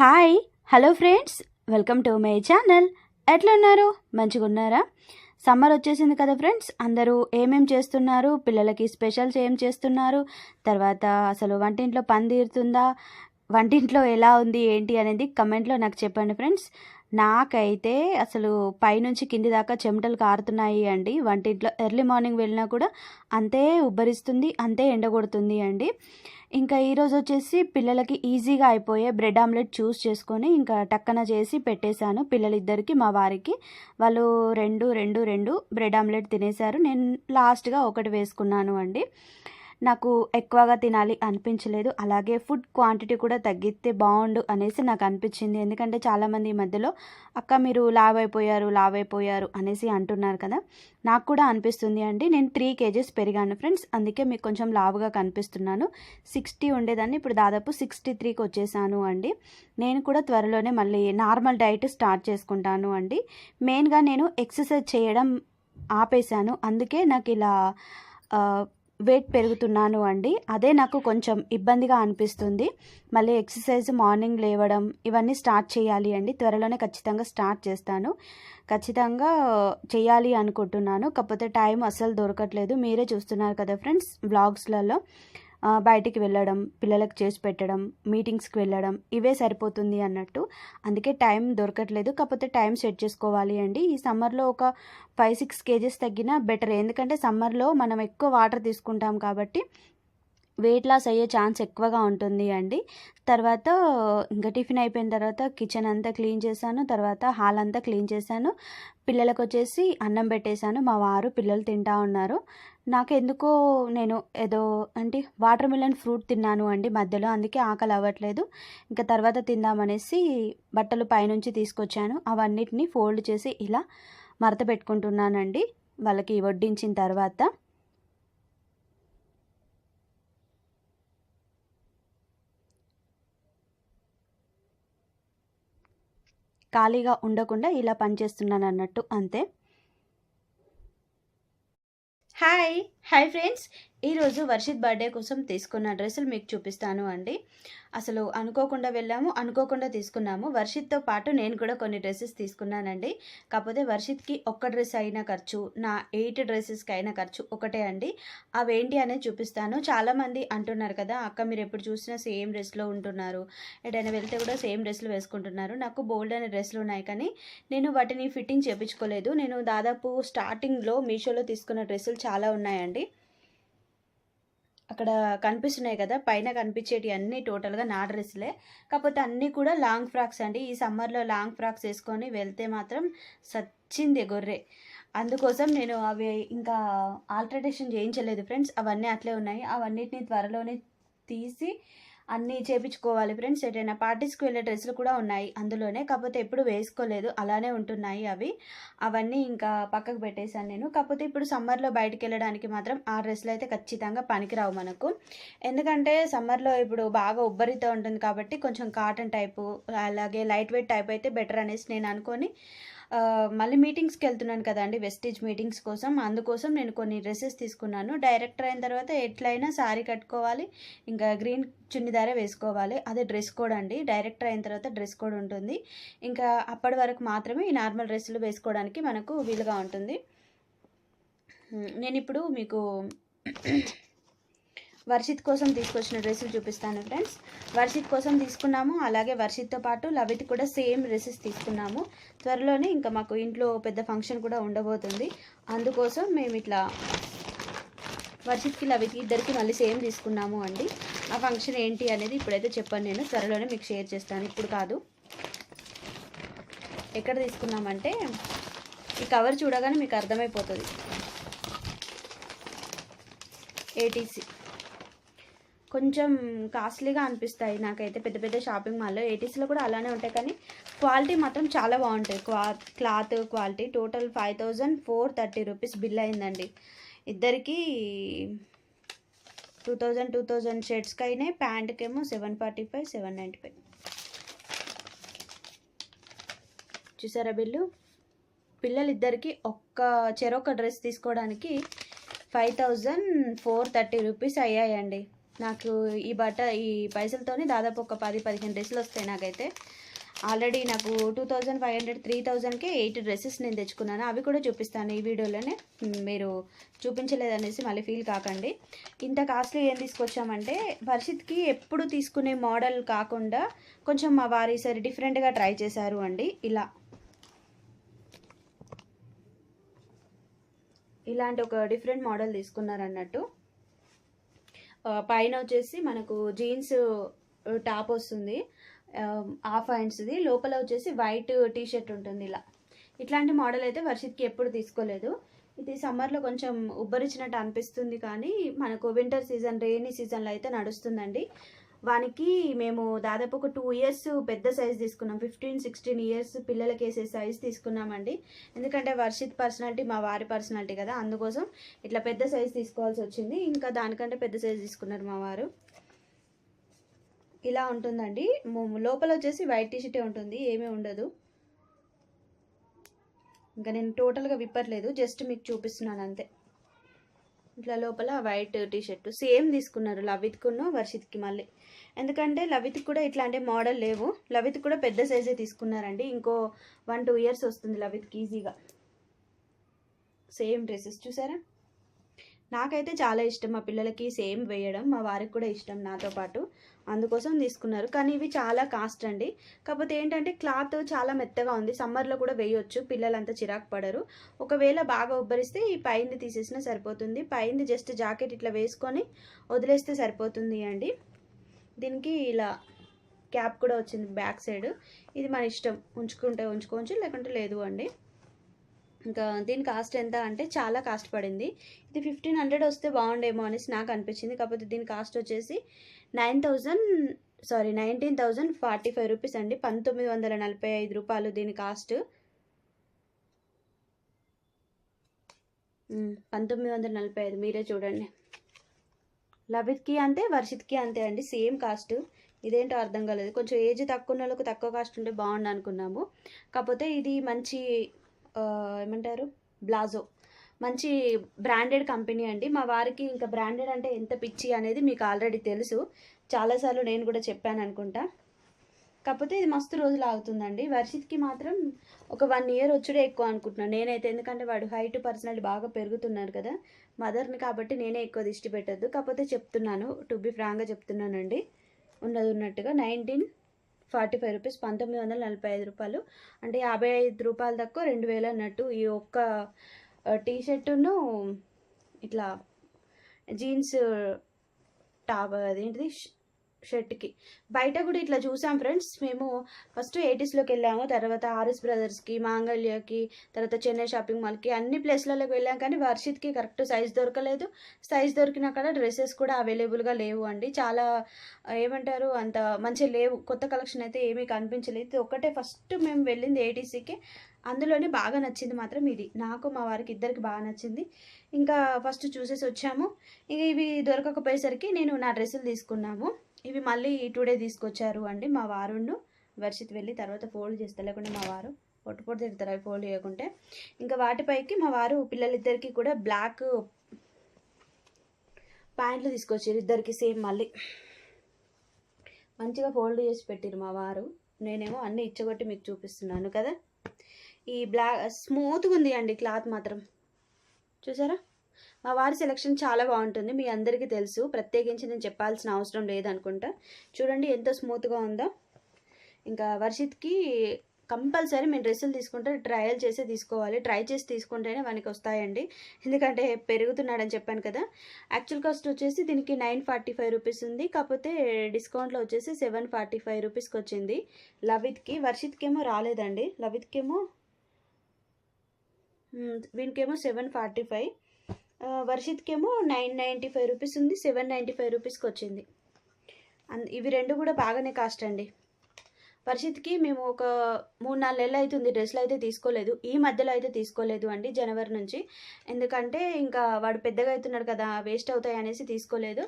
Hi hello friends. Welcome to my channel. ఎట్లున్నారు? మంచిగా ఉన్నారా సమ్మర్ వచ్చేసింది కదా ఫ్రెండ్స్. అందరూ ఏమేం చేస్తున్నారు? పిల్లలకి స్పెషల్స్ ఏం చేస్తున్నారు? తర్వాత అసలు వంటింట్లో పని తీరుతుందా? వంటింట్లో ఎలా ఉంది? ఏంటి అనేది కమెంట్లో నాకు చెప్పండి ఫ్రెండ్స్. నాకైతే అసలు పైనుంచి కింది దాకా చెమటలు కారుతున్నాయి అండి. వంటింట్లో ఎర్లీ మార్నింగ్ వెళ్ళినా కూడా అంతే ఉబ్బరిస్తుంది అంతే ఎండగొడుతుంది అండి. ఇంకా ఈరోజు వచ్చేసి పిల్లలకి ఈజీగా అయిపోయే బ్రెడ్ ఆమ్లెట్ చూస్ చేసుకొని ఇంకా టక్కన చేసి పెట్టేశాను పిల్లలిద్దరికి మా వారికి. వాళ్ళు రెండు రెండు రెండు బ్రెడ్ ఆమ్లెట్ తినేశారు. నేను లాస్ట్గా ఒకటి వేసుకున్నాను అండి. నాకు ఎక్కువగా తినాలి అనిపించలేదు. అలాగే ఫుడ్ క్వాంటిటీ కూడా తగ్గితే బాగుండు అనేసి నాకు అనిపించింది. ఎందుకంటే చాలామంది ఈ మధ్యలో అక్క మీరు లావ్ అయిపోయారు లావ్ అయిపోయారు అనేసి అంటున్నారు కదా. నాకు కూడా అనిపిస్తుంది అండి. నేను త్రీ కేజెస్ పెరిగాను ఫ్రెండ్స్. అందుకే మీకు కొంచెం లావుగా కనిపిస్తున్నాను. సిక్స్టీ ఉండేదాన్ని ఇప్పుడు దాదాపు సిక్స్టీ త్రీకి వచ్చేసాను అండి. నేను కూడా త్వరలోనే మళ్ళీ నార్మల్ డైట్ స్టార్ట్ చేసుకుంటాను అండి. మెయిన్గా నేను ఎక్సర్సైజ్ చేయడం ఆపేశాను. అందుకే నాకు ఇలా వెయిట్ పెరుగుతున్నాను అండి. అదే నాకు కొంచెం ఇబ్బందిగా అనిపిస్తుంది. మళ్ళీ ఎక్సర్సైజ్ మార్నింగ్ లేవడం ఇవన్నీ స్టార్ట్ చేయాలి అండి. త్వరలోనే ఖచ్చితంగా స్టార్ట్ చేస్తాను. ఖచ్చితంగా చేయాలి అనుకుంటున్నాను. కాకపోతే టైం అస్సలు దొరకట్లేదు. మీరే చూస్తున్నారు కదా ఫ్రెండ్స్ బ్లాగ్స్లలో బయటికి వెళ్ళడం పిల్లలకు చేసి పెట్టడం మీటింగ్స్కి వెళ్ళడం ఇవే సరిపోతుంది అన్నట్టు. అందుకే టైం దొరకట్లేదు. కాకపోతే టైం సెట్ చేసుకోవాలి అండి. ఈ సమ్మర్లో ఒక ఫైవ్ సిక్స్ కేజెస్ తగ్గినా బెటర్. ఎందుకంటే సమ్మర్లో మనం ఎక్కువ వాటర్ తీసుకుంటాం కాబట్టి వెయిట్ లాస్ అయ్యే ఛాన్స్ ఎక్కువగా ఉంటుంది అండి. తర్వాత ఇంకా టిఫిన్ అయిపోయిన తర్వాత కిచెన్ అంతా క్లీన్ చేశాను. తర్వాత హాల్ అంతా క్లీన్ చేశాను. పిల్లలకు వచ్చేసి అన్నం పెట్టేశాను. మా వారు పిల్లలు తింటా ఉన్నారు. నాకు ఎందుకో నేను ఏదో అంటే వాటర్ మిలన్ ఫ్రూట్ తిన్నాను అండి మధ్యలో. అందుకే ఆకలి అవ్వట్లేదు. ఇంకా తర్వాత తిందామనేసి బట్టలు పైనుంచి తీసుకొచ్చాను. అవన్నిటిని ఫోల్డ్ చేసి ఇలా మడత పెట్టుకుంటున్నానండి. వాళ్ళకి వడ్డించిన తర్వాత. ఖాళీగా ఉండకుండా ఇలా పనిచేస్తున్నాను అన్నట్టు అంతే. హాయ్ హాయ్ ఫ్రెండ్స్ ఈరోజు వర్షిత్ బర్త్డే కోసం తీసుకున్న డ్రెస్సులు మీకు చూపిస్తాను అండి. అసలు అనుకోకుండా వెళ్ళాము అనుకోకుండా తీసుకున్నాము. వర్షిత్తో పాటు నేను కూడా కొన్ని డ్రెస్సెస్ తీసుకున్నానండి. కాకపోతే వర్షిత్కి ఒక్క డ్రెస్ అయిన ఖర్చు నా ఎయిట్ డ్రెస్సెస్కి అయిన ఖర్చు ఒకటే అండి. అవేంటి అనేది చూపిస్తాను. చాలామంది అంటున్నారు కదా అక్క మీరు ఎప్పుడు చూసినా సేమ్ డ్రెస్లో ఉంటున్నారు. ఎటైనా వెళ్తే కూడా సేమ్ డ్రెస్సులు వేసుకుంటున్నారు. నాకు బోల్డ్ అనే డ్రెస్సులు ఉన్నాయి కానీ నేను వాటిని ఫిట్టింగ్ చేయించుకోలేదు నేను దాదాపు స్టార్టింగ్లో మీషోలో తీసుకున్న డ్రెస్సులు చాలా ఉన్నాయండి. అక్కడ కనిపిస్తున్నాయి కదా పైన కనిపించేటి అన్నీ టోటల్గా నా డ్రెస్లే కాకపోతే అన్నీ కూడా లాంగ్ ఫ్రాక్స్ అండి. ఈ సమ్మర్లో లాంగ్ ఫ్రాక్స్ వేసుకొని వెళ్తే మాత్రం సచ్చింది గొర్రె. అందుకోసం నేను అవి ఇంకా ఆల్టరేషన్ చేయించలేదు ఫ్రెండ్స్. అవన్నీ అట్లే ఉన్నాయి. అవన్నిటిని త్వరలోనే తీసి అన్నీ చేపించుకోవాలి ఫ్రెండ్స్. ఎటైనా పార్టీస్కి వెళ్ళే డ్రెస్సులు కూడా ఉన్నాయి. అందులోనే కాకపోతే ఎప్పుడు వేసుకోలేదు. అలానే ఉంటున్నాయి అవి. అవన్నీ ఇంకా పక్కకు పెట్టేశాను నేను. కాకపోతే ఇప్పుడు సమ్మర్లో బయటకు వెళ్ళడానికి మాత్రం ఆ డ్రెస్సులు అయితే ఖచ్చితంగా పనికిరావు మనకు. ఎందుకంటే సమ్మర్లో ఇప్పుడు బాగా ఉబ్బరితో ఉంటుంది కాబట్టి కొంచెం కాటన్ టైపు అలాగే లైట్ వెయిట్ టైప్ అయితే బెటర్ అనేసి నేను అనుకొని మళ్ళీ మీటింగ్స్కి వెళ్తున్నాను కదండి వెస్టేజ్ మీటింగ్స్ కోసం. అందుకోసం నేను కొన్ని డ్రెస్సెస్ తీసుకున్నాను. డైరెక్టర్ అయిన తర్వాత ఎట్లయినా శారీ కట్టుకోవాలి ఇంకా గ్రీన్ చున్నిదారే వేసుకోవాలి. అదే డ్రెస్ కోడ్ అండి. డైరెక్టర్ అయిన తర్వాత డ్రెస్ కోడ్ ఉంటుంది. ఇంకా అప్పటి వరకు మాత్రమే ఈ నార్మల్ డ్రెస్సులు వేసుకోవడానికి మనకు వీలుగా ఉంటుంది. నేను ఇప్పుడు మీకు వర్షిత్ కోసం తీసుకొచ్చిన డ్రెస్సులు చూపిస్తాను ఫ్రెండ్స్ వర్షిత్ కోసం తీసుకున్నాము అలాగే వర్షిత్తో పాటు లవిత్ కూడా సేమ్ డ్రెస్సెస్ తీసుకున్నాము. త్వరలోనే ఇంకా మాకు ఇంట్లో పెద్ద ఫంక్షన్ కూడా ఉండబోతుంది. అందుకోసం మేము ఇట్లా వర్షిత్కి లవిత్కి ఇద్దరికి మళ్ళీ సేమ్ తీసుకున్నాము అండి. ఆ ఫంక్షన్ ఏంటి అనేది ఇప్పుడైతే చెప్పాను నేను. త్వరలోనే మీకు షేర్ చేస్తాను. ఇప్పుడు కాదు. ఎక్కడ తీసుకున్నామంటే ఈ కవర్ చూడగానే మీకు అర్థమైపోతుంది. ఏటీసీ కొంచెం కాస్ట్లీగా అనిపిస్తాయి. నాకైతే పెద్ద పెద్ద షాపింగ్ మాల్లో ఎయిటీస్లో కూడా అలానే ఉంటాయి. కానీ క్వాలిటీ మాత్రం చాలా బాగుంటాయి. క్వా cloth quality total five thousand four thirty rupees bill అయిందండి. ఇద్దరికి టూ థౌజండ్ టూ థౌజండ్ షర్ట్స్కి అయినాయి ప్యాంట్కేమో seven forty five seven ninety five చూసారా బిల్లు? పిల్లలిద్దరికి ఒక్క చెరొక డ్రెస్ తీసుకోవడానికి five thousand four thirty rupees అయ్యాయండి. నాకు ఈ బట్ట ఈ పైసలతోని దాదాపు ఒక పది పదిహేను డ్రెస్సులు వస్తాయి నాకైతే. ఆల్రెడీ నాకు two thousand five hundred three థౌజండ్కి ఎయిట్ డ్రెస్సెస్ నేను తెచ్చుకున్నాను. అవి కూడా చూపిస్తాను ఈ వీడియోలోనే. మీరు చూపించలేదనేసి మళ్ళీ ఫీల్ కాకండి. ఇంత కాస్ట్లీ ఏం తీసుకొచ్చామంటే వర్షిత్కి ఎప్పుడు తీసుకునే మోడల్ కాకుండా కొంచెం మా వారి సరి డిఫరెంట్గా ట్రై చేశారు అండి. ఇలా. ఇలాంటి ఒక డిఫరెంట్ మోడల్ తీసుకున్నారు అన్నట్టు పైన వచ్చేసి మనకు జీన్స్ టాప్ వస్తుంది. హాఫ్ హ్యాండ్స్ది లోపల వచ్చేసి వైట్ టీ షర్ట్ ఉంటుంది ఇలా. ఇట్లాంటి మోడల్ అయితే వర్షిత్కి ఎప్పుడు తీసుకోలేదు. ఇది సమ్మర్లో కొంచెం ఉబ్బరించినట్టు అనిపిస్తుంది కానీ మనకు వింటర్ సీజన్ రెయినీ సీజన్లో అయితే నడుస్తుందండి. వానికి మేము దాదాపు ఒక టూ ఇయర్స్ పెద్ద సైజ్ తీసుకున్నాం. ఫిఫ్టీన్ సిక్స్టీన్ ఇయర్స్ పిల్లలకి వేసే సైజ్ తీసుకున్నామండి. ఎందుకంటే వర్షిత్ పర్సనాలిటీ మా వారి పర్సనాలిటీ కదా. అందుకోసం ఇట్లా పెద్ద సైజ్ తీసుకోవాల్సి వచ్చింది. ఇంకా దానికంటే పెద్ద సైజ్ తీసుకున్నారు మా వారు. ఇలా ఉంటుందండి. లోపల వచ్చేసి వైట్ టీషర్టే ఉంటుంది. ఏమీ ఉండదు. ఇంకా నేను టోటల్గా విప్పట్లేదు. జస్ట్ మీకు చూపిస్తున్నాను అంతే. ఇట్లా లోపల వైట్ టీ షర్ట్ సేమ్ తీసుకున్నారు లవిత్కును వర్షిత్కి మళ్ళీ. ఎందుకంటే లవిత్కి కూడా ఇట్లాంటి మోడల్ లేవు. లవిత్ కూడా పెద్ద సైజే తీసుకున్నారండి. ఇంకో వన్ టూ ఇయర్స్ వస్తుంది లవిత్కి ఈజీగా. సేమ్ డ్రెస్సెస్ చూసారా? నాకైతే చాలా ఇష్టం. మా పిల్లలకి సేమ్ వేయడం మా వారికి కూడా ఇష్టం నాతో పాటు. అందుకోసం తీసుకున్నారు. కానీ ఇవి చాలా కాస్ట్ అండి. కాకపోతే ఏంటంటే క్లాత్ చాలా మెత్తగా ఉంది. సమ్మర్లో కూడా వేయొచ్చు. పిల్లలంతా చిరాకు పడరు. ఒకవేళ బాగా ఉబ్బరిస్తే ఈ పైంది తీసేసినా సరిపోతుంది. పైంది జస్ట్ జాకెట్ ఇట్లా వేసుకొని వదిలేస్తే సరిపోతుంది అండి. దీనికి ఇలా క్యాప్ కూడా వచ్చింది బ్యాక్ సైడ్. ఇది మన ఇష్టం. ఉంచుకుంటే ఉంచుకోవచ్చు లేకుంటే లేదు అండి. ఇంకా దీని కాస్ట్ ఎంత అంటే చాలా కాస్ట్ పడింది. ఇది ఫిఫ్టీన్ హండ్రెడ్ వస్తే బాగుండేమో అనేసి నాకు అనిపించింది. కాకపోతే దీని కాస్ట్ వచ్చేసి nine thousand sorry nineteen thousand forty five rupees అండి. పంతొమ్మిది వందల నలభై ఐదు రూపాయలు దీని కాస్ట్. పంతొమ్మిది వందల నలభై ఐదు. మీరే చూడండి. లభిత్కి అంతే వర్షిత్కి అంతే అండి. Same cost. ఇదేంటో అర్థం కాలేదు. కొంచెం ఏజ్ తక్కువ ఉన్న వాళ్ళకు తక్కువ కాస్ట్ ఉంటే బాగుండు అనుకున్నాము. కాకపోతే ఇది మంచి ఏమంటారు? బ్లాజో మంచి బ్రాండెడ్ కంపెనీ అండి. మా వారికి ఇంకా బ్రాండెడ్ అంటే ఎంత పిచ్చి అనేది మీకు ఆల్రెడీ తెలుసు. చాలాసార్లు నేను కూడా చెప్పాను అనుకుంటా. కాకపోతే ఇది మస్తు రోజులు ఆగుతుందండి. వర్షిత్కి మాత్రం ఒక వన్ ఇయర్ వచ్చుడే ఎక్కువ అనుకుంటున్నాను. నేనైతే ఎందుకంటే వాడు హైట్ పర్సనాలిటీ బాగా పెరుగుతున్నారు కదా. మదర్ని కాబట్టి నేనే ఎక్కువ దిష్టి పెట్టద్దు. కాకపోతే చెప్తున్నాను టు బి ఫ్రాంక్గా చెప్తున్నానండి. ఉన్నది ఉన్నట్టుగా. నైన్టీన్ ఫార్టీ ఫైవ్ రూపీస్ పంతొమ్మిది వందల నలభై ఐదు రూపాయలు. అంటే యాభై ఐదు రూపాయలు తక్కువ రెండు వేలు అన్నట్టు ఈ ఒక్క టీ షర్టును ఇట్లా జీన్స్ టాప్ అదేంటిది? షర్ట్కి. బయట కూడా ఇట్లా చూసాం ఫ్రెండ్స్. మేము ఫస్ట్ ఎయిటీస్లోకి వెళ్ళాము. తర్వాత ఆర్ఎస్ బ్రదర్స్కి మాంగళ్యకి తర్వాత చెన్నై షాపింగ్ మాల్కి అన్ని ప్లేస్లలోకి వెళ్ళాం. కానీ వర్షిత్కి కరెక్ట్ సైజ్ దొరకలేదు. సైజ్ దొరికిన కాడ డ్రెస్సెస్ కూడా అవైలబుల్గా లేవు అండి. చాలా ఏమంటారు అంత మంచిగా లేవు. కొత్త కలెక్షన్ అయితే ఏమీ కనిపించలేదు. ఒకటే ఒక్కటే ఫస్ట్ మేము వెళ్ళింది ఏటీసీకి అందులోనే బాగా నచ్చింది మాత్రం ఇది. నాకు మా వారికి ఇద్దరికి బాగా నచ్చింది. ఇంకా ఫస్ట్ చూసేసి వచ్చాము. ఇవి దొరకకపోయేసరికి నేను నా డ్రెస్సులు తీసుకున్నాము. ఇవి మళ్ళీ టుడే తీసుకొచ్చారు అండి మా వారును వర్షిత్ వెళ్ళి తర్వాత ఫోల్డ్ చేస్తే లేకుంటే మా వారు పొట్టు పొట్టు తిడతారు అవి ఫోల్డ్ చేయకుంటే. ఇంకా వాటిపైకి మా వారు పిల్లలిద్దరికీ కూడా బ్లాక్ ప్యాంట్లు తీసుకొచ్చారు ఇద్దరికి సేమ్ మళ్ళీ. మంచిగా ఫోల్డ్ చేసి పెట్టిరు మా వారు. నేనేమో అన్నీ ఇచ్చగొట్టి మీకు చూపిస్తున్నాను కదా. ఈ బ్లాక్ స్మూత్గా ఉంది అండి క్లాత్ మాత్రం. చూసారా? మా వారి సెలెక్షన్ చాలా బాగుంటుంది. మీ అందరికీ తెలుసు. ప్రత్యేకించి నేను చెప్పాల్సిన అవసరం లేదనుకుంటా. చూడండి ఎంత స్మూత్గా ఉందో. ఇంకా వర్షిత్కి కంపల్సరీ మేము డ్రెస్సులు తీసుకుంటే ట్రయల్ చేసే తీసుకోవాలి. ట్రై చేసి తీసుకుంటేనే మనకి వస్తాయండి. ఎందుకంటే పెరుగుతున్నాడని చెప్పాను కదా. యాక్చువల్ కాస్ట్ వచ్చేసి దీనికి నైన్ ఫార్టీ ఫైవ్ రూపీస్ ఉంది. కాకపోతే డిస్కౌంట్లో వచ్చేసి సెవెన్ ఫార్టీ ఫైవ్ రూపీస్కి వచ్చింది. లవిత్కి వర్షిత్కి ఏమో రాలేదండి. లవిత్కేమో వీనికేమో సెవెన్ ఫార్టీ ఫైవ్. వర్షిత్కేమో నైన్ నైంటీ ఫైవ్ రూపీస్ ఉంది సెవెన్ నైంటీ ఫైవ్ రూపీస్కి వచ్చింది. అన్- ఇవి రెండు కూడా బాగానే కాస్ట్ అండి. పరిస్థితికి మేము ఒక మూడు నాలుగు నెలలు అవుతుంది డ్రెస్సులు అయితే తీసుకోలేదు. ఈ మధ్యలో అయితే తీసుకోలేదు అండి జనవరి నుంచి. ఎందుకంటే ఇంకా వాడు పెద్దగా అవుతున్నాడు కదా వేస్ట్ అవుతాయి అనేసి తీసుకోలేదు.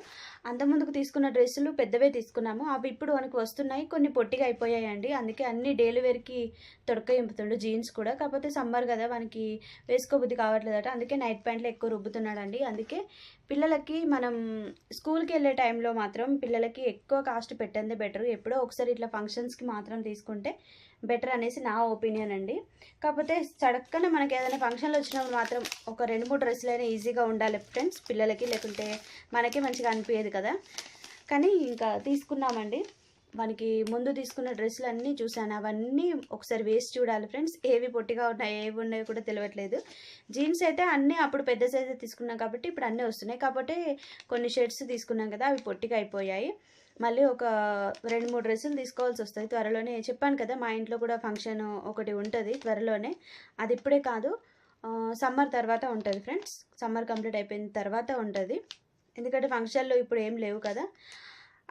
అంతకుముందుకు తీసుకున్న డ్రెస్సులు పెద్దవే తీసుకున్నాము. అవి ఇప్పుడు మనకు వస్తున్నాయి. కొన్ని పొట్టిగా అయిపోయాయి అండి. అందుకే అన్ని డైలీ వేర్కి తొడక ఇంపుతుండు జీన్స్ కూడా. కాకపోతే సమ్మర్ కదా మనకి వేసుకోబుద్ధి కావట్లేదట. అందుకే నైట్ ప్యాంట్లు ఎక్కువ రుబ్బుతున్నాడండి. అందుకే పిల్లలకి మనం స్కూల్కి వెళ్ళే టైంలో మాత్రం పిల్లలకి ఎక్కువ కాస్ట్ పెట్టందే బెటర్. ఎప్పుడో ఒకసారి ఇట్లా ఫంక్షన్స్కి మాత్రం తీసుకుంటే బెటర్ అనేసి నా ఒపీనియన్ అండి. కాకపోతే చడక్కన మనకి ఏదైనా ఫంక్షన్లు వచ్చినప్పుడు మాత్రం ఒక రెండు మూడు డ్రెస్సులు అయినా ఈజీగా ఉండాలి ఫ్రెండ్స్ పిల్లలకి లేకుంటే మనకి మంచిగా అనిపించదు కదా. కానీ ఇంకా తీసుకున్నామండి. మనకి ముందు తీసుకున్న డ్రెస్సులు అన్నీ చూశాను. అవన్నీ ఒకసారి వేసి చూడాలి ఫ్రెండ్స్. ఏవి పొట్టిగా ఉన్నాయి ఏవి ఉన్నాయో కూడా తెలియట్లేదు జీన్స్ అయితే అన్నీ అప్పుడు పెద్ద సైజు తీసుకున్నాం కాబట్టి ఇప్పుడు అన్నీ వస్తున్నాయి. కాబట్టి కొన్ని షర్ట్స్ తీసుకున్నాం కదా అవి పొట్టిగా అయిపోయాయి. మళ్ళీ ఒక రెండు మూడు డ్రెస్సులు తీసుకోవాల్సి వస్తాయి త్వరలోనే చెప్పాను కదా మా ఇంట్లో కూడా ఫంక్షన్ ఒకటి ఉంటుంది త్వరలోనే. అది ఇప్పుడే కాదు సమ్మర్ తర్వాత ఉంటుంది ఫ్రెండ్స్ సమ్మర్ కంప్లీట్ అయిపోయిన తర్వాత ఉంటుంది. ఎందుకంటే ఫంక్షన్లో ఇప్పుడు ఏం లేవు కదా.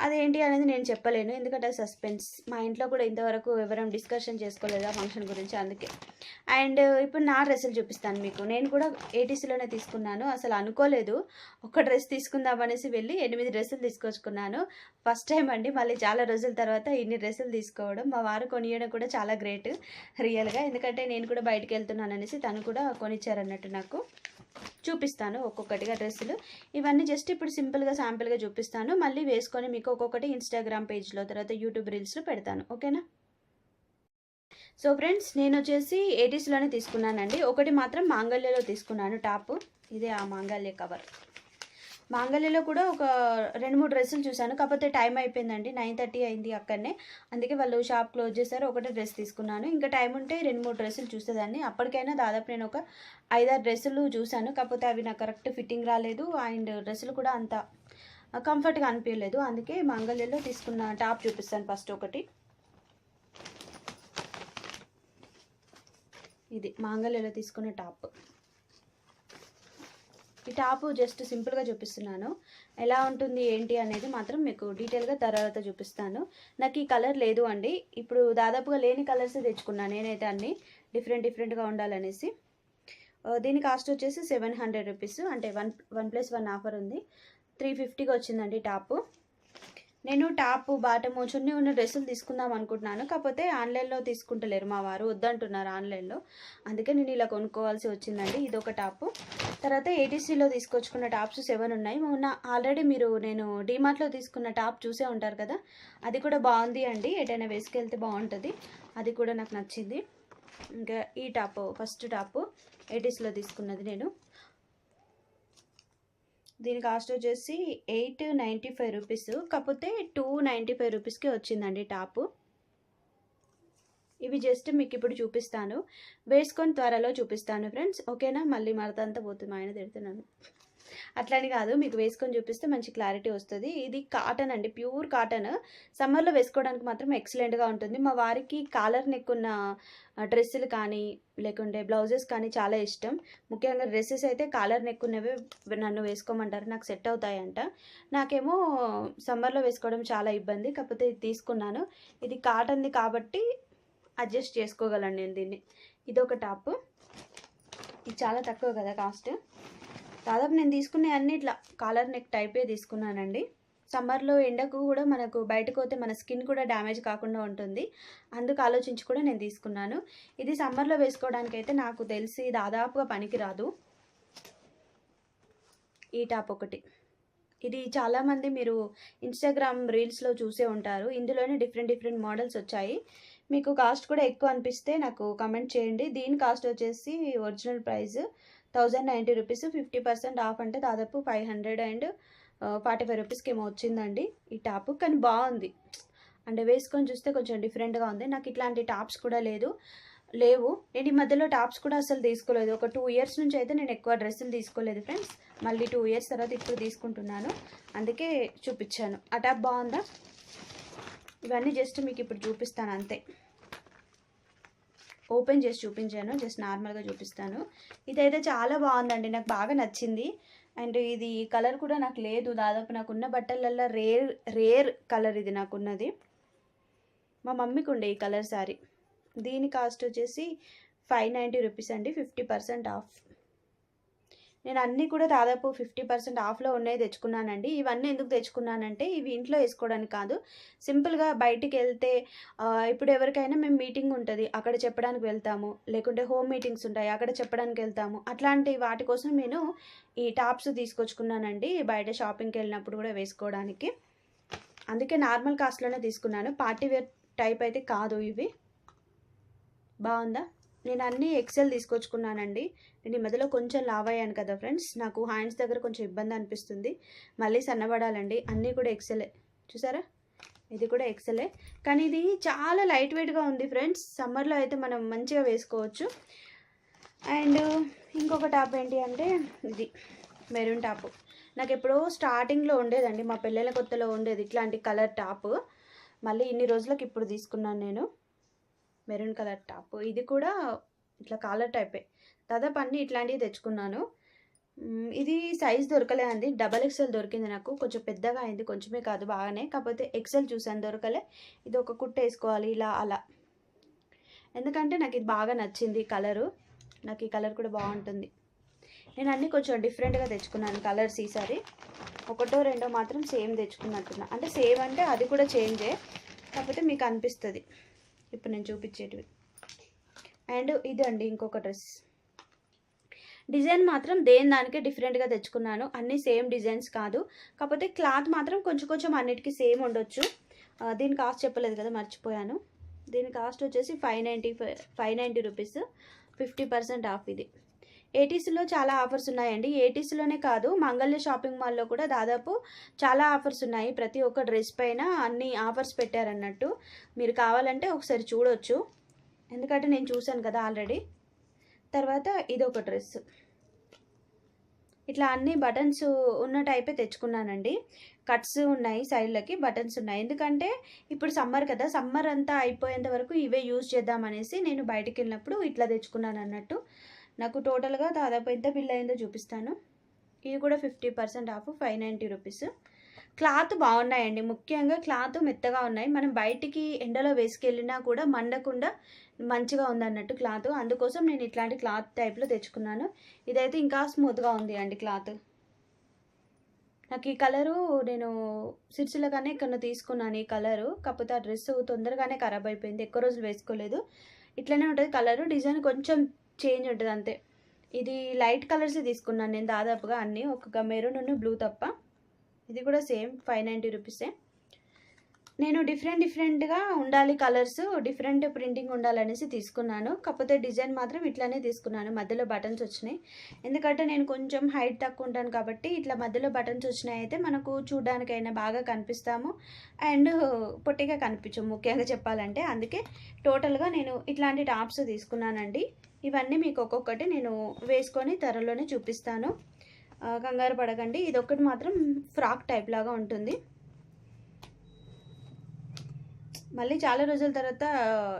అదేంటి అనేది నేను చెప్పలేను. ఎందుకంటే సస్పెన్స్ మా ఇంట్లో కూడా ఇంతవరకు ఎవరం డిస్కషన్ చేసుకోలేదు ఆ ఫంక్షన్ గురించి అందుకే. అండ్ ఇప్పుడు నా డ్రెస్సులు చూపిస్తాను మీకు. నేను కూడా ఏటీసీలోనే తీసుకున్నాను. అసలు అనుకోలేదు. ఒక డ్రెస్ తీసుకుందాం అనేసి వెళ్ళి ఎనిమిది డ్రెస్సులు తీసుకొచ్చుకున్నాను. ఫస్ట్ టైం అండి. మళ్ళీ చాలా రోజుల తర్వాత ఇన్ని డ్రెస్సులు తీసుకోవడం. మా వారు కొనియడం కూడా చాలా గ్రేట్ రియల్గా ఎందుకంటే నేను కూడా బయటికి వెళ్తున్నాను అనేసి తను కూడా కొనిచ్చారన్నట్టు నాకు చూపిస్తాను ఒక్కొక్కటిగా డ్రెస్సులు. ఇవన్నీ జస్ట్ ఇప్పుడు సింపుల్గా శాంపుల్గా చూపిస్తాను. మళ్ళీ వేసుకొని మీకు ఒక్కొక్కటి ఇన్స్టాగ్రామ్ పేజ్లో తర్వాత యూట్యూబ్ రీల్స్లో పెడతాను. ఓకేనా? సో ఫ్రెండ్స్ నేను వచ్చేసి ఏటీస్లోనే తీసుకున్నానండి. ఒకటి మాత్రం మాంగళ్యలో తీసుకున్నాను టాప్. ఇదే ఆ మాంగళ్య కవర్. మాంగళ్యలో కూడా ఒక రెండు మూడు డ్రెస్సులు చూశాను. కాకపోతే టైం అయిపోయిందండి. నైన్ థర్టీ అయింది అక్కడనే. అందుకే వాళ్ళు షాప్ క్లోజ్ చేశారు. ఒకటే డ్రెస్ తీసుకున్నాను. ఇంకా టైం ఉంటే రెండు మూడు డ్రెస్సులు చూసేదాన్ని. అప్పటికైనా దాదాపు నేను ఒక ఐదారు డ్రెస్సులు చూశాను. కాకపోతే అవి నాకు కరెక్ట్ ఫిట్టింగ్ రాలేదు. అండ్ డ్రెస్సులు కూడా అంత కంఫర్ట్గా అనిపించలేదు. అందుకే మాంగళ్యలో తీసుకున్న టాప్ చూపిస్తాను ఫస్ట్ ఒకటి. ఇది మాంగళ్యలో తీసుకున్న టాప్. ఈ టాపు జస్ట్ సింపుల్గా చూపిస్తున్నాను. ఎలా ఉంటుంది ఏంటి అనేది మాత్రం మీకు డీటెయిల్గా తర్వాత చూపిస్తాను. నాకు ఈ కలర్ లేదు అండి. ఇప్పుడు దాదాపుగా లేని కలర్స్ తెచ్చుకున్నాను నేనైతే అన్ని డిఫరెంట్ డిఫరెంట్గా ఉండాలనేసి. దీని కాస్ట్ వచ్చేసి సెవెన్ హండ్రెడ్ రూపీస్. అంటే one one plus one offer ఉంది. త్రీ ఫిఫ్టీకి వచ్చిందండి టాపు. నేను టాప్ బాటము చున్నీ ఉన్న డ్రెస్సులు తీసుకుందాం అనుకుంటున్నాను. కాకపోతే ఆన్లైన్లో తీసుకుంటలేరు మా వారు. వద్దంటున్నారు ఆన్లైన్లో. అందుకే నేను ఇలా కొనుక్కోవాల్సి వచ్చిందండి. ఇది ఒక టాపు. తర్వాత ఏటీసీలో తీసుకొచ్చుకున్న టాప్స్ సెవెన్ ఉన్నాయి. మొన్న ఆల్రెడీ మీరు నేను డీమార్ట్లో తీసుకున్న టాప్ చూసే ఉంటారు కదా అది కూడా బాగుంది అండి. ఎటైనా వేసుకెళ్తే బాగుంటుంది. అది కూడా నాకు నచ్చింది. ఇంకా ఈ టాప్ ఫస్ట్ టాపు ఏటీసీలో తీసుకున్నది నేను. దీని కాస్ట్ వచ్చేసి ఎయిట్ నైంటీ ఫైవ్ రూపీస్. కాకపోతే టూ నైంటీ ఫైవ్ రూపీస్కి వచ్చిందండి టాపు. ఇవి జస్ట్ మీకు ఇప్పుడు చూపిస్తాను. వేసుకొని త్వరలో చూపిస్తాను ఫ్రెండ్స్ ఓకేనా? మళ్ళీ మరతంతా పోతుంది మా ఆయన తిడుతున్నాను అట్లని కాదు మీకు వేసుకొని చూపిస్తే మంచి క్లారిటీ వస్తుంది. ఇది కాటన్ అండి ప్యూర్ కాటన్ సమ్మర్లో వేసుకోవడానికి మాత్రం ఎక్సలెంట్గా ఉంటుంది. మా వారికి కాలర్ నెక్ ఉన్న డ్రెస్సులు కానీ లేకుంటే బ్లౌజెస్ కానీ చాలా ఇష్టం. ముఖ్యంగా డ్రెస్సెస్ అయితే కాలర్ నెక్ ఉన్నవే నన్ను వేసుకోమంటారు. నాకు సెట్ అవుతాయంట. నాకేమో సమ్మర్లో వేసుకోవడం చాలా ఇబ్బంది. కాకపోతే ఇది తీసుకున్నాను. ఇది కాటన్ది కాబట్టి అడ్జస్ట్ చేసుకోగలను నేను దీన్ని. ఇదొక టాప్. ఇది చాలా తక్కువ కదా కాస్ట్. దాదాపు నేను తీసుకునే అన్ని ఇట్లా కాలర్ నెక్ టైపే తీసుకున్నానండి. సమ్మర్లో ఎండకు కూడా మనకు బయటకు పోతే మన స్కిన్ కూడా డ్యామేజ్ కాకుండా ఉంటుంది. అందుకు ఆలోచించి కూడా నేను తీసుకున్నాను. ఇది సమ్మర్లో వేసుకోవడానికి అయితే నాకు తెలిసి దాదాపుగా పనికిరాదు. ఈ టాప్ ఒకటి. ఇది చాలామంది మీరు ఇన్స్టాగ్రామ్ రీల్స్లో చూసే ఉంటారు. ఇందులోనే డిఫరెంట్ డిఫరెంట్ మోడల్స్ వచ్చాయి. మీకు కాస్ట్ కూడా ఎక్కువ అనిపిస్తే నాకు కమెంట్ చేయండి. దీని కాస్ట్ వచ్చేసి original price thousand ninety rupees fifty percent off అంటే దాదాపు five hundred and forty five రూపీస్కి ఏమో వచ్చిందండి ఈ టాప్ కానీ బాగుంది. అంటే వేసుకొని చూస్తే కొంచెం డిఫరెంట్గా ఉంది. నాకు ఇట్లాంటి టాప్స్ కూడా లేదు. లేవు. నేను ఈ మధ్యలో టాప్స్ కూడా అసలు తీసుకోలేదు. ఒక టూ ఇయర్స్ నుంచి అయితే నేను ఎక్కువ డ్రెస్సులు తీసుకోలేదు ఫ్రెండ్స్ మళ్ళీ టూ ఇయర్స్ తర్వాత ఇప్పుడు తీసుకుంటున్నాను. అందుకే చూపించాను. ఆ టాప్ బాగుందా? ఇవన్నీ జస్ట్ మీకు ఇప్పుడు చూపిస్తాను అంతే. ఓపెన్ చేసి చూపించాను జస్ట్ నార్మల్గా చూపిస్తాను. ఇదైతే చాలా బాగుందండి నాకు బాగా నచ్చింది. అండ్ ఇది కలర్ కూడా నాకు లేదు దాదాపు నాకున్న బట్టలల్లో రేర్ రేర్ కలర్ ఇది నాకున్నది మా మమ్మీకి ఉండే ఈ కలర్ శారీ దీని కాస్ట్ వచ్చేసి ఫైవ్ నైంటీ రూపీస్ అండి ఫిఫ్టీ పర్సెంట్ ఆఫ్ నేను అన్నీ కూడా దాదాపు ఫిఫ్టీ పర్సెంట్ ఆఫ్లో ఉన్నాయి తెచ్చుకున్నానండి. ఇవన్నీ ఎందుకు తెచ్చుకున్నానంటే ఇవి ఇంట్లో వేసుకోవడానికి కాదు. సింపుల్గా బయటికి వెళ్తే ఇప్పుడు ఎవరికైనా మేము మీటింగ్ ఉంటుంది. అక్కడ చెప్పడానికి వెళ్తాము. లేకుంటే హోమ్ మీటింగ్స్ ఉంటాయి. అక్కడ చెప్పడానికి వెళ్తాము. అట్లాంటి వాటి కోసం నేను ఈ టాప్స్ తీసుకొచ్చుకున్నానండి. బయట షాపింగ్కి వెళ్ళినప్పుడు కూడా వేసుకోవడానికి. అందుకే నార్మల్ కాస్ట్లోనే తీసుకున్నాను. పార్టీ వేర్ టైప్ అయితే కాదు ఇవి. బాగుందా? నేను అన్నీ ఎక్సెల్ తీసుకొచ్చుకున్నానండి. నేను ఈ మధ్యలో కొంచెం లావ్ అయ్యాను కదా ఫ్రెండ్స్. నాకు హ్యాండ్స్ దగ్గర కొంచెం ఇబ్బంది అనిపిస్తుంది. మళ్ళీ సన్నబడాలండి. అన్నీ కూడా ఎక్సెలే. చూసారా? ఇది కూడా ఎక్సెలే. కానీ ఇది చాలా లైట్ వెయిట్గా ఉంది ఫ్రెండ్స్. సమ్మర్లో అయితే మనం మంచిగా వేసుకోవచ్చు. అండ్ ఇంకొక టాప్ ఏంటి అంటే ఇది. Maroon top. నాకు ఎప్పుడో స్టార్టింగ్లో ఉండేదండి. మా పిల్లల కొత్తలో ఉండేది ఇట్లాంటి కలర్ టాప్. మళ్ళీ ఇన్ని రోజులకు ఇప్పుడు తీసుకున్నాను నేను. Maroon colour top. ఇది కూడా ఇట్లా కాలర్ టైపే. దాదాపు అన్నీ ఇట్లాంటివి తెచ్చుకున్నాను. ఇది సైజ్ దొరకలే అండి డబల్ ఎక్సెల్ దొరికింది నాకు. కొంచెం పెద్దగా అయింది. కొంచెమే కాదు బాగానే. కాకపోతే ఎక్సెల్ చూసాను దొరకలే. ఇది ఒక కుట్ట వేసుకోవాలి ఇలా అలా. ఎందుకంటే నాకు ఇది బాగా నచ్చింది కలరు నాకు ఈ కలర్ కూడా బాగుంటుంది. నేను అన్నీ కొంచెం డిఫరెంట్గా తెచ్చుకున్నాను కలర్స్ ఈసారి ఒకటో రెండో మాత్రం సేమ్ తెచ్చుకున్నట్టున్నా. అంటే సేమ్ అంటే అది కూడా చేంజే కాకపోతే మీకు అనిపిస్తుంది. ఇప్పుడు నేను చూపించేటివి. అండ్ ఇదండి ఇంకొక డ్రెస్. డిజైన్ మాత్రం దేని దానికే డిఫరెంట్గా తెచ్చుకున్నాను. అన్నీ సేమ్ డిజైన్స్ కాదు. కాకపోతే క్లాత్ మాత్రం కొంచెం కొంచెం అన్నిటికీ సేమ్ ఉండొచ్చు. దీని కాస్ట్ చెప్పలేదు కదా మర్చిపోయాను. దీని కాస్ట్ వచ్చేసి five ninety five ninety rupees fifty percent off ఇది. ఏటీసీలో చాలా ఆఫర్స్ ఉన్నాయండి. ఏటీసీలోనే కాదు మంగళ్య షాపింగ్ మాల్లో కూడా దాదాపు చాలా ఆఫర్స్ ఉన్నాయి. ప్రతి ఒక్క డ్రెస్ పైన అన్ని ఆఫర్స్ పెట్టారన్నట్టు. మీరు కావాలంటే ఒకసారి చూడొచ్చు. ఎందుకంటే నేను చూశాను కదా ఆల్రెడీ. తర్వాత ఇది ఒక డ్రెస్ ఇట్లా అన్ని బటన్స్ ఉన్న టైపే తెచ్చుకున్నానండి. కట్స్ ఉన్నాయి సైడ్లకి బటన్స్ ఉన్నాయి. ఎందుకంటే ఇప్పుడు సమ్మర్ కదా సమ్మర్ అంతా అయిపోయేంత వరకు ఇవే యూజ్ చేద్దామనేసి నేను బయటికి వెళ్ళినప్పుడు ఇట్లా తెచ్చుకున్నాను అన్నట్టు. నాకు టోటల్గా దాదాపు ఎంత బిల్ అయిందో చూపిస్తాను. ఇది కూడా fifty percent off five ninety rupees. Cloth బాగున్నాయండి. ముఖ్యంగా క్లాత్ మెత్తగా ఉన్నాయి. మనం బయటికి ఎండలో వేసుకెళ్ళినా కూడా మండకుండా మంచిగా ఉందన్నట్టు క్లాత్. అందుకోసం నేను ఇట్లాంటి క్లాత్ టైప్లో తెచ్చుకున్నాను. ఇదైతే ఇంకా స్మూత్గా ఉంది అండి క్లాత్. నాకు ఈ కలరు నేను సిరిసిలగానే ఇక్కడ తీసుకున్నాను ఈ కలరు. కాకపోతే ఆ డ్రెస్ తొందరగానే ఖరాబ్ అయిపోయింది. ఎక్కువ రోజులు వేసుకోలేదు. ఇట్లనే ఉంటుంది కలరు. డిజైన్ కొంచెం చేంజ్ ఉంటుంది అంతే. ఇది లైట్ కలర్స్ తీసుకున్నాను నేను దాదాపుగా అన్నీ. ఒక మెరూన్ బ్లూ తప్ప. ఇది కూడా సేమ్ ఫైవ్ నైంటీ రూపీసే. నేను డిఫరెంట్ డిఫరెంట్గా ఉండాలి కలర్స్ డిఫరెంట్ ప్రింటింగ్ ఉండాలనేసి తీసుకున్నాను. కాకపోతే డిజైన్ మాత్రం ఇట్లానే తీసుకున్నాను. మధ్యలో బటన్స్ వచ్చినాయి. ఎందుకంటే నేను కొంచెం హైట్ తక్కువ ఉంటాను కాబట్టి ఇట్లా మధ్యలో బటన్స్ వచ్చినాయి అయితే మనకు చూడడానికైనా బాగా కనిపిస్తాము. అండ్ పొట్టిగా కనిపించము ముఖ్యంగా చెప్పాలంటే. అందుకే టోటల్గా నేను ఇట్లాంటి టాప్స్ తీసుకున్నానండి. ఇవన్నీ మీకు ఒక్కొక్కటి నేను వేసుకొని త్వరలోనే చూపిస్తాను. కంగారు పడకండి. ఇది ఒక్కటి మాత్రం ఫ్రాక్ టైప్ లాగా ఉంటుంది. మళ్ళీ చాలా రోజుల తర్వాత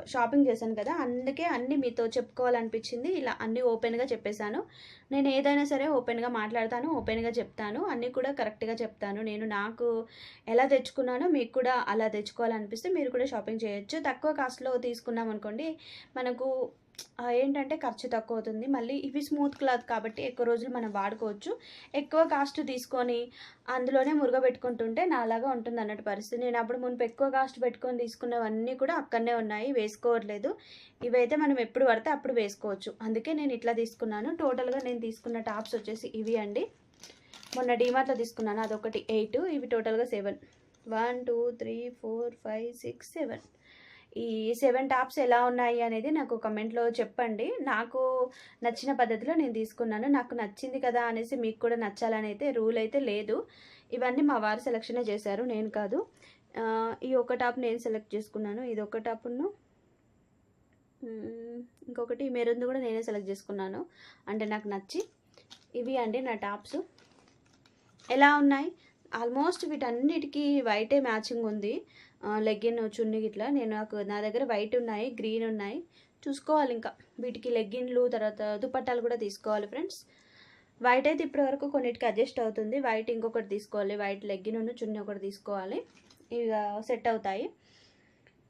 షాపింగ్ చేశాను కదా. అందుకే అన్నీ మీతో చెప్పుకోవాలనిపించింది. ఇలా అన్నీ ఓపెన్గా చెప్పేశాను. నేను ఏదైనా సరే ఓపెన్గా మాట్లాడతాను ఓపెన్గా చెప్తాను. అన్నీ కూడా కరెక్ట్గా చెప్తాను. నేను నాకు ఎలా తెచ్చుకున్నానో మీకు కూడా అలా తెచ్చుకోవాలనిపిస్తే మీరు కూడా షాపింగ్ చేయొచ్చు. తక్కువ కాస్ట్లో తీసుకున్నాం అనుకోండి మనకు ఏంటంటే ఖర్చు తక్కువ అవుతుంది మళ్ళీ ఇవి స్మూత్ క్లాత్ కాబట్టి ఎక్కువ రోజులు మనం వాడుకోవచ్చు. ఎక్కువ కాస్ట్ తీసుకొని అందులోనే మురుగబెట్టుకుంటుంటే నాలాగా ఉంటుంది అన్నట్టు పరిస్థితి. నేను అప్పుడు మునుపు ఎక్కువ కాస్ట్ పెట్టుకొని తీసుకున్నవన్నీ కూడా అక్కడనే ఉన్నాయి. వేసుకోవట్లేదు. ఇవైతే మనం ఎప్పుడు పడితే అప్పుడు వేసుకోవచ్చు. అందుకే నేను ఇట్లా తీసుకున్నాను. టోటల్గా నేను తీసుకున్న టాప్స్ వచ్చేసి ఇవి అండి. మొన్న డీమార్ట్లో తీసుకున్నాను. అదొకటి ఎయిట్. ఇవి టోటల్గా seven one two three four five six seven ఈ సెవెన్ టాప్స్ ఎలా ఉన్నాయి అనేది నాకు కమెంట్లో చెప్పండి. నాకు నచ్చిన పద్ధతిలో నేను తీసుకున్నాను. నాకు నచ్చింది కదా అనేసి మీకు కూడా నచ్చాలని అయితే రూల్ అయితే లేదు. ఇవన్నీ మా వారు సెలెక్షనే చేశారు. నేను కాదు. ఈ ఒక టాప్ నేను సెలెక్ట్ చేసుకున్నాను. ఇది ఒక టాప్ను. ఇంకొకటి మెరుంది కూడా నేనే సెలెక్ట్ చేసుకున్నాను. అంటే నాకు నచ్చి ఇవి అండి నా టాప్స్. ఎలా ఉన్నాయి? ఆల్మోస్ట్ వీటన్నిటికీ వైటే మ్యాచింగ్ ఉంది. లెగ్గిన్ చున్నీ ఇట్లా నేను నాకు నా దగ్గర వైట్ ఉన్నాయి గ్రీన్ ఉన్నాయి. చూసుకోవాలి ఇంకా. వీటికి లెగ్గిన్లు తర్వాత దుపట్టాలు కూడా తీసుకోవాలి ఫ్రెండ్స్ వైట్ అయితే ఇప్పటివరకు కొన్నిటికి అడ్జస్ట్ అవుతుంది. వైట్ ఇంకొకటి తీసుకోవాలి. వైట్ లెగ్గిన్ చున్నీ ఒకటి తీసుకోవాలి. ఇక సెట్ అవుతాయి.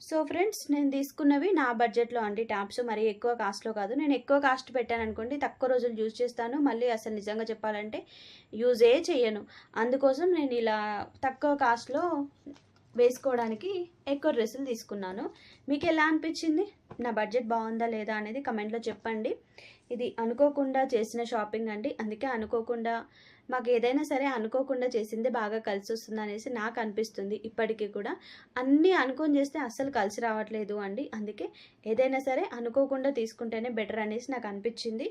సో ఫ్రెండ్స్ నేను తీసుకున్నవి నా బడ్జెట్లో అండి. ట్యాప్స్ మరి ఎక్కువ కాస్ట్లో కాదు. నేను ఎక్కువ కాస్ట్ పెట్టాను అనుకోండి తక్కువ రోజులు యూజ్ చేస్తాను. మళ్ళీ అసలు నిజంగా చెప్పాలంటే యూజే చేయను అందుకోసం నేను ఇలా తక్కువ కాస్ట్లో వేసుకోవడానికి ఎక్కువ డ్రెస్సులు తీసుకున్నాను. మీకు ఎలా అనిపించింది? నా బడ్జెట్ బాగుందా లేదా అనేది కమెంట్లో చెప్పండి. ఇది అనుకోకుండా చేసిన షాపింగ్ అండి. అందుకే అనుకోకుండా మాకు ఏదైనా సరే అనుకోకుండా చేసింది బాగా కలిసి వస్తుంది అనేసి నాకు అనిపిస్తుంది ఇప్పటికీ కూడా. అన్నీ అనుకొని చేస్తే అస్సలు కలిసి రావట్లేదు అండి. అందుకే ఏదైనా సరే అనుకోకుండా తీసుకుంటేనే బెటర్ అనేసి నాకు అనిపించింది.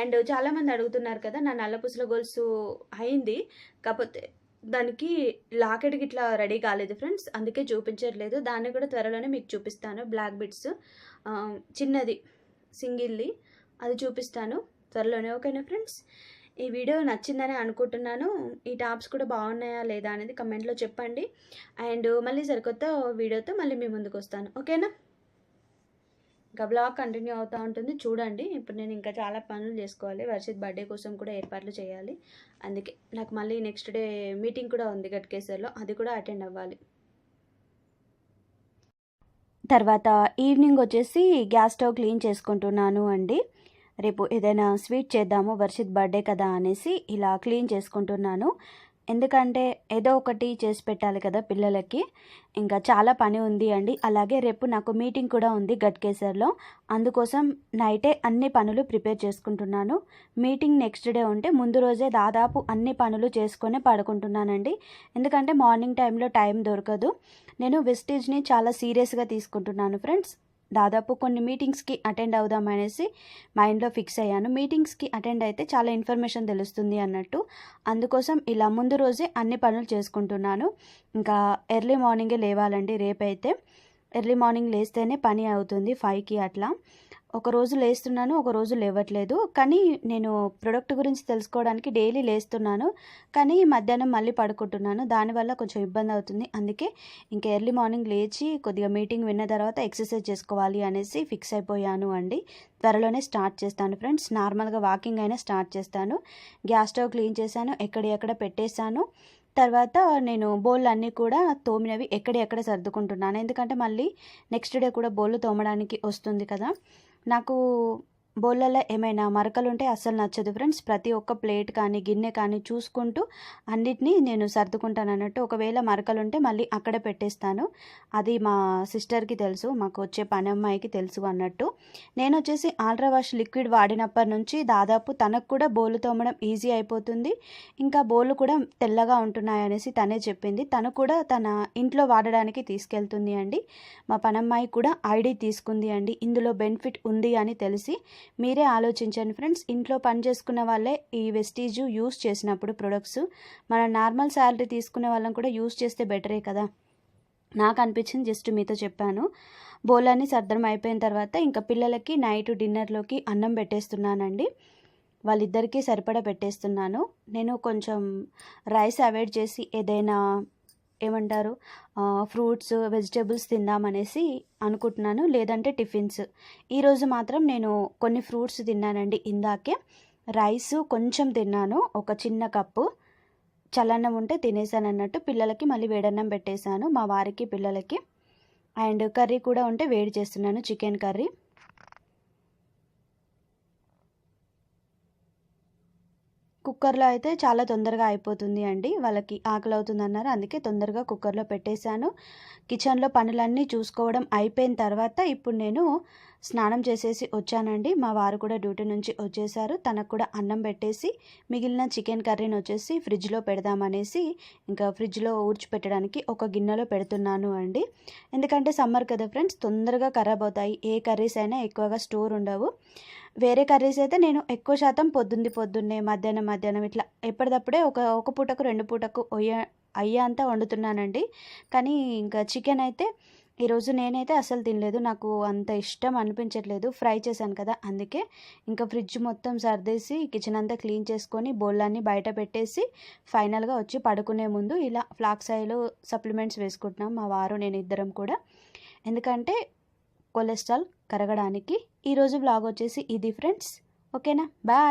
అండ్ చాలామంది అడుగుతున్నారు కదా నా నల్ల పుసల గొలుసు అయింది. కాకపోతే దానికి లాకెట్కి ఇట్లా రెడీ కాలేదు ఫ్రెండ్స్. అందుకే చూపించట్లేదు. దాన్ని కూడా త్వరలోనే మీకు చూపిస్తాను. Black bits. చిన్నది సింగిల్ది. అది చూపిస్తాను. త్వరలోనే ఓకేనా ఫ్రెండ్స్? ఈ వీడియో నచ్చిందని అనుకుంటున్నాను. ఈ టాప్స్ కూడా బాగున్నాయా లేదా అనేది కమెంట్లో చెప్పండి. అండ్ మళ్ళీ సరికొత్త వీడియోతో మళ్ళీ మీ ముందుకు వస్తాను. ఓకేనా? ఇంకా బ్లాగ్ కంటిన్యూ అవుతూ ఉంటుంది. చూడండి ఇప్పుడు నేను ఇంకా చాలా పనులు చేసుకోవాలి. వర్షిత్ బర్త్డే కోసం కూడా ఏర్పాట్లు చేయాలి. అందుకే నాకు మళ్ళీ నెక్స్ట్ డే మీటింగ్ కూడా ఉంది గట్కేసర్లో అది కూడా అటెండ్ అవ్వాలి. తర్వాత ఈవినింగ్ వచ్చేసి గ్యాస్ స్టవ్ క్లీన్ చేసుకుంటున్నాను అండి. రేపు ఏదైనా స్వీట్ చేద్దాము వర్షిత్ బర్త్డే కదా అనేసి ఇలా క్లీన్ చేసుకుంటున్నాను. ఎందుకంటే ఏదో ఒకటి చేసి పెట్టాలి కదా పిల్లలకి. ఇంకా చాలా పని ఉంది అండి. అలాగే రేపు నాకు మీటింగ్ కూడా ఉంది గట్కేసర్లో. అందుకోసం నైటే అన్ని పనులు ప్రిపేర్ చేసుకుంటున్నాను. మీటింగ్ నెక్స్ట్ డే ఉంటే ముందు రోజే దాదాపు అన్ని పనులు చేసుకొని పడుకుంటున్నానండి. ఎందుకంటే మార్నింగ్ టైంలో టైం దొరకదు. నేను వెస్టేజ్ని చాలా సీరియస్గా తీసుకుంటున్నాను ఫ్రెండ్స్. దాదాపు కొన్ని మీటింగ్స్కి అటెండ్ అవుదాం అనేసి మైండ్లో ఫిక్స్ అయ్యాను. మీటింగ్స్కి అటెండ్ అయితే చాలా ఇన్ఫర్మేషన్ తెలుస్తుంది అన్నట్టు. అందుకోసం ఇలా ముందు రోజే అన్ని పనులు చేసుకుంటున్నాను. ఇంకా ఎర్లీ మార్నింగే లేవాలండి రేపైతే. ఎర్లీ మార్నింగ్ లేస్తేనే పని అవుతుంది ఫైవ్కి అట్లా. ఒక రోజు లేస్తున్నాను ఒక రోజు లేవట్లేదు. కానీ నేను ప్రొడక్ట్ గురించి తెలుసుకోవడానికి డైలీ లేస్తున్నాను. కానీ మధ్యాహ్నం మళ్ళీ పడుకుంటున్నాను. దానివల్ల కొంచెం ఇబ్బంది అవుతుంది. అందుకే ఇంకా ఎర్లీ మార్నింగ్ లేచి కొద్దిగా మీటింగ్ విన్న తర్వాత ఎక్సర్సైజ్ చేసుకోవాలి అనేసి ఫిక్స్ అయిపోయాను అండి. త్వరలోనే స్టార్ట్ చేస్తాను ఫ్రెండ్స్ నార్మల్గా వాకింగ్ అయినా స్టార్ట్ చేస్తాను. గ్యాస్ స్టవ్ క్లీన్ చేశాను ఎక్కడ ఎక్కడ పెట్టేశాను. తర్వాత నేను బౌల్ అన్నీ కూడా తోమినవి ఎక్కడెక్కడ సర్దుకుంటున్నాను. ఎందుకంటే మళ్ళీ నెక్స్ట్ డే కూడా బౌల్ తోమడానికి వస్తుంది కదా. నాకు బౌళ్ళల్లో ఏమైనా మరకలుంటే అస్సలు నచ్చదు ఫ్రెండ్స్. ప్రతి ఒక్క ప్లేట్ కానీ గిన్నె కానీ చూసుకుంటూ అన్నిటినీ నేను సర్దుకుంటాను అన్నట్టు. ఒకవేళ మరకలు ఉంటే మళ్ళీ అక్కడే పెట్టేస్తాను. అది మా సిస్టర్కి తెలుసు మాకు వచ్చే పని అమ్మాయికి తెలుసు అన్నట్టు. నేను వచ్చేసి ఆల్ట్రా వాష్ లిక్విడ్ వాడినప్పటి నుంచి దాదాపు తనకు కూడా బోలు తోమడం ఈజీ అయిపోతుంది. ఇంకా బోలు కూడా తెల్లగా ఉంటున్నాయి అనేసి తనే చెప్పింది. తను కూడా తన ఇంట్లో వాడడానికి తీసుకెళ్తుంది అండి. మా పనమ్మాయి కూడా ఐడి తీసుకుంది అండి. ఇందులో బెనిఫిట్ ఉంది అని తెలిసి మీరే ఆలోచించండి ఫ్రెండ్స్. ఇంట్లో పని చేసుకున్న వాళ్ళే ఈ వెస్టీజు యూస్ చేసినప్పుడు ప్రొడక్ట్స్. మన నార్మల్ శాలరీ తీసుకునే వాళ్ళని కూడా యూస్ చేస్తే బెటరే కదా. నాకు అనిపించింది జస్ట్ మీతో చెప్పాను. బోలన్నీ సర్దరం అయిపోయిన తర్వాత ఇంకా పిల్లలకి నైట్ డిన్నర్లోకి అన్నం పెట్టేస్తున్నానండి. వాళ్ళిద్దరికీ సరిపడా పెట్టేస్తున్నాను. నేను కొంచెం రైస్ అవాయిడ్ చేసి ఏదైనా ఏమంటారు? ఫ్రూట్స్ వెజిటేబుల్స్ తిందామనేసి అనుకుంటున్నాను. లేదంటే టిఫిన్స్. ఈరోజు మాత్రం నేను కొన్ని ఫ్రూట్స్ తిన్నానండి. ఇందాకే రైస్ కొంచెం తిన్నాను. ఒక చిన్న కప్పు. చల్లన్నం ఉంటే తినేసాను అన్నట్టు పిల్లలకి మళ్ళీ వేడన్నం పెట్టేశాను. మా వారికి పిల్లలకి. అండ్ కర్రీ కూడా ఉంటే వేడి చేస్తున్నాను చికెన్ కర్రీ. కుక్కర్లో అయితే చాలా తొందరగా అయిపోతుంది అండి. వాళ్ళకి ఆకలి అవుతుంది అన్నారు అందుకే తొందరగా కుక్కర్లో పెట్టేశాను. కిచెన్లో పనులన్నీ చూసుకోవడం అయిపోయిన తర్వాత ఇప్పుడు నేను స్నానం చేసేసి వచ్చానండి. మా వారు కూడా డ్యూటీ నుంచి వచ్చేసారు తనకు కూడా అన్నం పెట్టేసి మిగిలిన చికెన్ కర్రీని వచ్చేసి ఫ్రిడ్జ్లో పెడదామనేసి ఇంకా ఫ్రిడ్జ్లో ఊడ్చిపెట్టడానికి ఒక గిన్నెలో పెడుతున్నాను అండి. ఎందుకంటే సమ్మర్ కదా ఫ్రెండ్స్ తొందరగా ఖరాబ్ అవుతాయి. ఏ కర్రీస్ అయినా ఎక్కువగా స్టోర్ ఉండవు. వేరే కర్రీస్ అయితే నేను ఎక్కువ శాతం పొద్దుంది పొద్దున్నే మధ్యాహ్నం మధ్యాహ్నం ఇట్లా ఎప్పటిదప్పుడే ఒక ఒక పూటకు రెండు పూటకు అయ్యా అయ్యే అంతా వండుతున్నానండి. కానీ ఇంకా చికెన్ అయితే ఈరోజు నేనైతే అసలు తినలేదు. నాకు అంత ఇష్టం అనిపించట్లేదు. ఫ్రై చేశాను కదా అందుకే ఇంకా ఫ్రిడ్జ్ మొత్తం సర్దేసి కిచెన్ అంతా క్లీన్ చేసుకొని బోళ్ళన్నీ బయట పెట్టేసి ఫైనల్గా వచ్చి పడుకునే ముందు ఇలా ఫ్లాక్స్ ఆయిల్ సప్లిమెంట్స్ వేసుకుంటున్నాం మా వారు నేను ఇద్దరం కూడా. ఎందుకంటే కొలెస్ట్రాల్ కరగడానికి. ఈరోజు బ్లాగ్ వచ్చేసి ఇది ఫ్రెండ్స్. ఓకేనా? బాయ్.